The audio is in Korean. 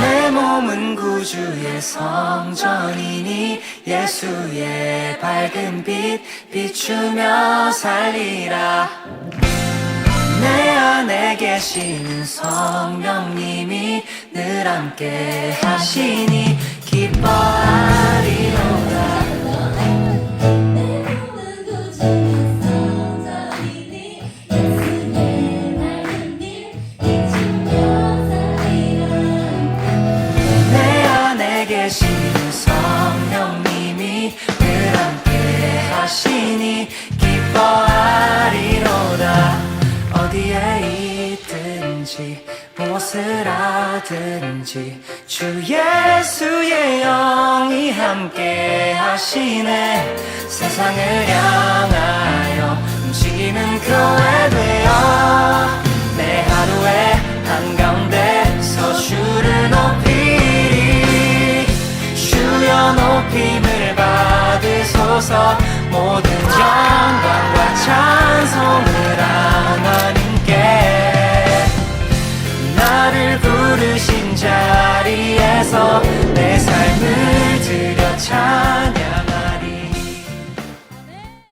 내 몸은 구주의 성전이니 예수의 밝은 빛 비추며 살리라 계시는 성령님이 늘 함께 하시니 기뻐하리로다. 내 안에 계시는 성령님이 늘 함께 하시니 기뻐 하든지 무엇을 하든지 주 예수의 영이 함께 하시네. 세상을 향하여 움직이는 그 교회 되어 내 하루의 한가운데서 주를 높이리. 주여 높임을 받으소서. 모든 영광과 찬송을 さ。